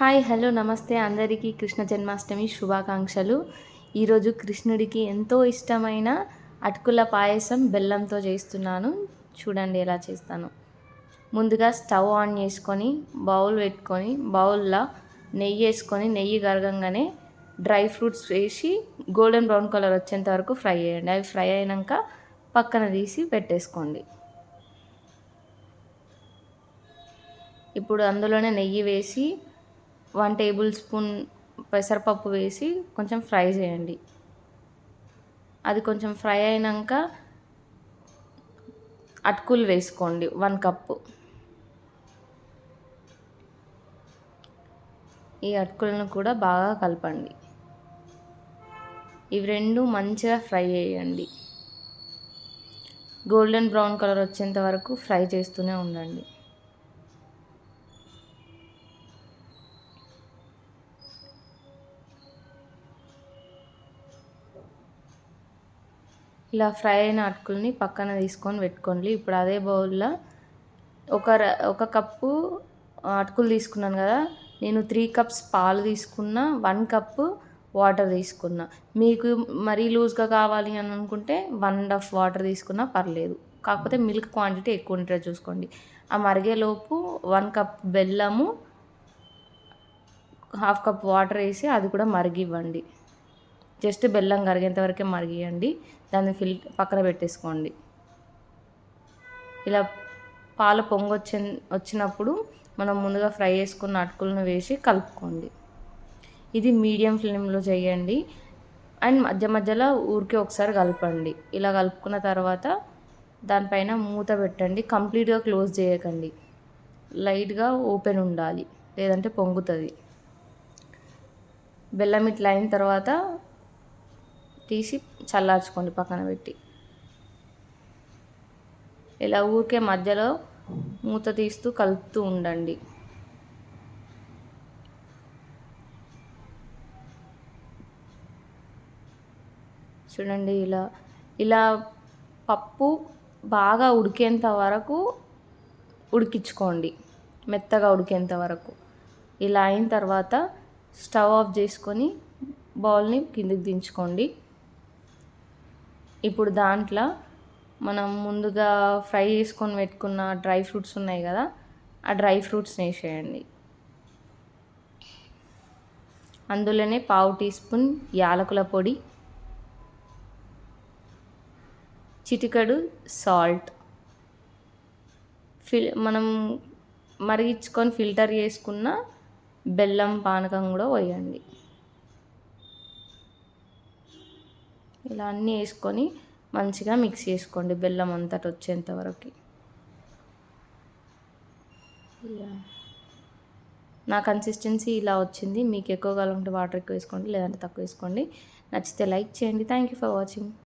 Hi hello నమస్తే అందరికీ కృష్ణ జన్మాష్టమి శుభాకాంక్షలు. ఈరోజు కృష్ణుడికి ఎంతో ఇష్టమైన అటుకుల పాయసం బెల్లంతో చేస్తున్నాను. చూడండి ఎలా చేస్తాను. ముందుగా స్టవ్ ఆన్ చేసుకొని బౌల్ పెట్టుకొని బౌల్లో నెయ్యి వేసుకొని నెయ్యి కరగంగానే డ్రై ఫ్రూట్స్ వేసి గోల్డెన్ బ్రౌన్ కలర్ వచ్చేంత వరకు ఫ్రై చేయండి. అవి ఫ్రై అయినాక పక్కన తీసి పెట్టేసుకోండి. ఇప్పుడు అందులోనే నెయ్యి వేసి వన్ టేబుల్ స్పూన్ పెసరపప్పు వేసి కొంచెం ఫ్రై చేయండి. అది కొంచెం ఫ్రై అయినాక అటుకులు వేసుకోండి వన్ కప్పు ఈ అటుకులను కూడా బాగా కలపండి. ఇవి రెండు మంచిగా ఫ్రై చేయండి. గోల్డెన్ బ్రౌన్ కలర్ వచ్చేంత వరకు ఫ్రై చేస్తూనే ఉండండి. ఇలా ఫ్రై అయిన అటుకుల్ని పక్కన తీసుకొని పెట్టుకోండి. ఇప్పుడు అదే బౌల్లో ఒక ఒక కప్పు అటుకులు తీసుకున్నాను కదా నేను త్రీ కప్స్ పాలు తీసుకున్న వన్ కప్పు వాటర్ తీసుకున్నా. మీకు మరీ లూజ్గా కావాలి అని అనుకుంటే వన్ అండ్ హాఫ్ వాటర్ తీసుకున్నా పర్లేదు. కాకపోతే మిల్క్ క్వాంటిటీ ఎక్కువ ఉంటుంది చూసుకోండి. ఆ మరిగేలోపు వన్ కప్ బెల్లము హాఫ్ కప్ వాటర్ వేసి అది కూడా మరిగివ్వండి. జస్ట్ బెల్లం కరిగేంత వరకే మరిగియండి. దాన్ని ఫిల్ పక్కన పెట్టేసుకోండి. ఇలా పాల పొంగు వచ్చిన వచ్చినప్పుడు మనం ముందుగా ఫ్రై చేసుకున్న అటుకులను వేసి కలుపుకోండి. ఇది మీడియం ఫ్లేమ్లో చేయండి. అండ్ మధ్య మధ్యలో ఊరికే ఒకసారి కలపండి. ఇలా కలుపుకున్న తర్వాత దానిపైన మూత పెట్టండి. కంప్లీట్గా క్లోజ్ చేయకండి. లైట్గా ఓపెన్ ఉండాలి. లేదంటే పొంగుతుంది. బెల్లం ఇట్లా అయిన తర్వాత తీసి చల్లార్చుకోండి పక్కన పెట్టి. ఇలా ఊరికే మధ్యలో మూత తీస్తూ కలుపుతూ ఉండండి. చూడండి ఇలా ఇలా పప్పు బాగా ఉడికేంత వరకు ఉడికించుకోండి. మెత్తగా ఉడికేంత వరకు. ఇలా అయిన తర్వాత స్టవ్ ఆఫ్ చేసుకొని బౌల్ని కిందికి దించుకోండి. ఇప్పుడు దాంట్లో మనం ముందుగా ఫ్రై చేసుకొని పెట్టుకున్న డ్రై ఫ్రూట్స్ ఉన్నాయి కదా ఆ డ్రై ఫ్రూట్స్ని వేసేయండి. అందులోనే పావు టీ స్పూన్ యాలకుల పొడి చిటికడు సాల్ట్. ఫిల్ మనం మరిగించుకొని ఫిల్టర్ చేసుకున్న బెల్లం పానకం కూడా పోయండి. ఇలా అన్నీ వేసుకొని మంచిగా మిక్స్ చేసుకోండి. బెల్లం అంతటి వచ్చేంత వరకు. నా కన్సిస్టెన్సీ ఇలా వచ్చింది. మీకు ఎక్కువ కావాలంటే వాటర్ ఎక్కువ వేసుకోండి లేదంటే తక్కువ వేసుకోండి. నచ్చితే లైక్ చేయండి. Thank you for watching